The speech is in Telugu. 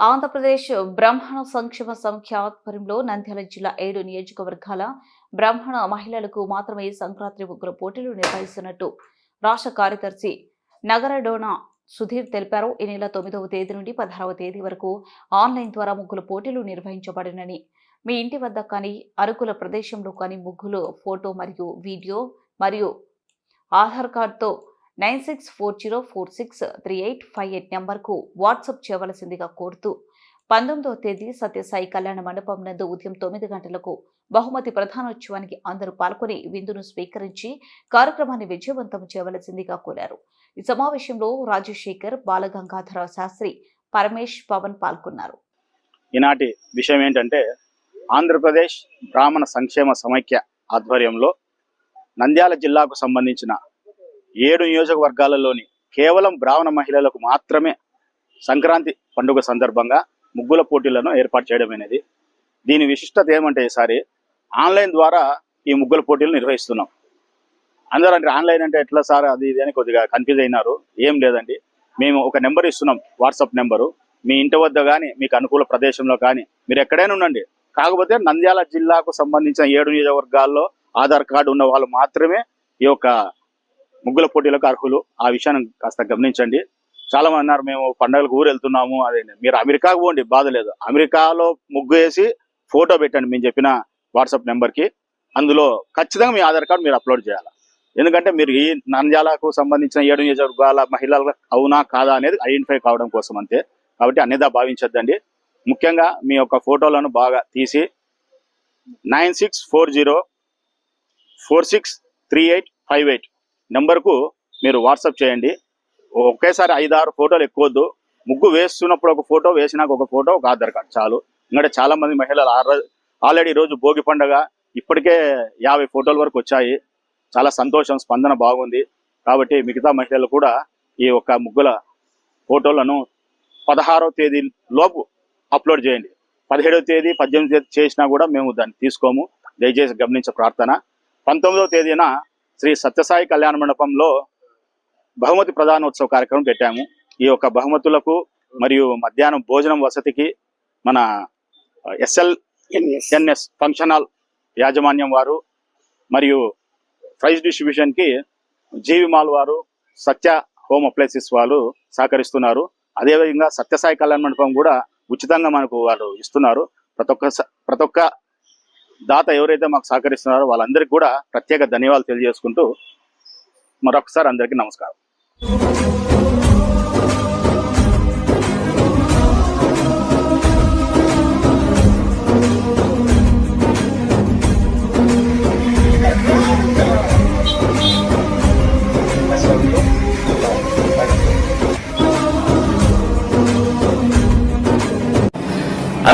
ఆంధ్రప్రదేశ్ బ్రాహ్మణ సంక్షేమ సంఖ్య ఆధ్వర్యంలో నంద్యాల జిల్లా ఏడు నియోజకవర్గాల బ్రాహ్మణ మహిళలకు మాత్రమే సంక్రాంతి ముగ్గురు పోటీలు నిర్వహిస్తున్నట్టు రాష్ట్ర కార్యదర్శి నగరడోనా సుధీర్ తెలిపారు. ఈ నెల తొమ్మిదవ తేదీ నుండి పదహారవ తేదీ వరకు ఆన్లైన్ ద్వారా ముగ్గుల పోటీలు నిర్వహించబడినని మీ ఇంటి వద్ద కానీ అరుకుల ప్రదేశంలో కానీ ముగ్గులు ఫోటో మరియు వీడియో మరియు ఆధార్ కార్డుతో nine six four zero four six three eight five eight నెంబర్కు వాట్సాప్ చేయవలసిందిగా కోరుతూ పంతొమ్మిదవ తేదీ సత్యసాయి కళ్యాణ మండపం నందు ఉదయం తొమ్మిది గంటలకు బహుమతి ప్రధానోత్సవానికి అందరూ పాల్గొని విందును స్వీకరించి కార్యక్రమాన్ని విజయవంతం చేయవలసిందిగా కోరారు. ఈ సమావేశంలో రాజశేఖర్ బాలగంగాధర శాస్త్రి పరమేష్ పవన్ పాల్గొన్నారు. ఈనాటి విషయం ఏంటంటే ఆంధ్రప్రదేశ్ బ్రాహ్మణ సంక్షేమ సమైక్య ఆధ్వర్యంలో నంద్యాల జిల్లాకు సంబంధించిన ఏడు నియోజకవర్గాలలోని కేవలం బ్రాహ్మణ మహిళలకు మాత్రమే సంక్రాంతి పండుగ సందర్భంగా ముగ్గుల పోటీలను ఏర్పాటు చేయడం అనేది. దీని విశిష్టత ఏమంటే ఈసారి ఆన్లైన్ ద్వారా ఈ ముగ్గుల పోటీలు నిర్వహిస్తున్నాం. అందరూ అంటే ఆన్లైన్ అంటే ఎట్లా సార్ అది ఇది అని కొద్దిగా కన్ఫ్యూజ్ అయినారు. ఏం లేదండి. మేము ఒక నెంబర్ ఇస్తున్నాం వాట్సాప్ నెంబరు. మీ ఇంటి వద్ద కానీ మీకు అనుకూల ప్రదేశంలో కానీ మీరు ఎక్కడైనా ఉండండి. కాకపోతే నంద్యాల జిల్లాకు సంబంధించిన ఏడు నియోజకవర్గాల్లో ఆధార్ కార్డు ఉన్న వాళ్ళు మాత్రమే ఈ యొక్క ముగ్గుల పోటీలకు అర్హులు. ఆ విషయాన్ని కాస్త గమనించండి. చాలా మంది అన్నారు మేము పండగలకు ఊరు వెళ్తున్నాము అదే మీరు అమెరికాకు పోండి బాధ లేదు. అమెరికాలో ముగ్గు వేసి ఫోటో పెట్టండి మేము చెప్పిన వాట్సాప్ నెంబర్కి. అందులో ఖచ్చితంగా మీ ఆధార్ కార్డు మీరు అప్లోడ్ చేయాలి. ఎందుకంటే మీరు ఈ నంద్యాలకు సంబంధించిన ఏడు నియోజకవర్గాల మహిళలకు అవునా కాదా అనేది ఐడెంటిఫై కావడం కోసం అంతే. కాబట్టి అన్నిదా భావించద్దండి. ముఖ్యంగా మీ యొక్క ఫోటోలను బాగా తీసి nine six four zero four six three eight five eight నెంబర్కు మీరు వాట్సాప్ చేయండి. ఒకేసారి ఐదారు ఫోటోలు ఎక్కువద్దు. ముగ్గు వేస్తున్నప్పుడు ఒక ఫోటో వేసినాక ఒక ఫోటో ఒక ఆధార్ కార్డు చాలు. ఎందుకంటే చాలామంది మహిళలు ఆల్రెడీ రోజు భోగి పండగ ఇప్పటికే యాభై ఫోటోల వరకు వచ్చాయి. చాలా సంతోషం స్పందన బాగుంది. కాబట్టి మిగతా మహిళలు కూడా ఈ యొక్క ముగ్గుల ఫోటోలను పదహారో తేదీ లోపు అప్లోడ్ చేయండి. పదిహేడవ తేదీ పద్దెనిమిది తేదీ చేసినా కూడా మేము దాన్ని తీసుకోము. దయచేసి గమనించే ప్రార్థన. పంతొమ్మిదవ తేదీన శ్రీ సత్యసాయి కళ్యాణ మండపంలో బహుమతి ప్రధానోత్సవ కార్యక్రమం పెట్టాము. ఈ యొక్క బహుమతులకు మరియు మధ్యాహ్నం భోజనం వసతికి మన ఎస్ఎల్ ఎన్ఎస్ ఫంక్షన్ హాల్ యాజమాన్యం వారు మరియు ప్రైజ్ డిస్ట్రిబ్యూషన్కి జీవి మాల్ వారు సత్య హోమ్ అప్లైసెస్ వాళ్ళు సహకరిస్తున్నారు. అదేవిధంగా సత్యసాయి కళ్యాణ మండపం కూడా ఉచితంగా మనకు వాళ్ళు ఇస్తున్నారు. ప్రతి ఒక్క స- ప్రతి ఒక్క దాత ఎవరైతే మాకు సహకరిస్తున్నారో వాళ్ళందరికీ కూడా ప్రత్యేక ధన్యవాదాలు తెలియజేసుకుంటూ మరొకసారి అందరికీ నమస్కారం.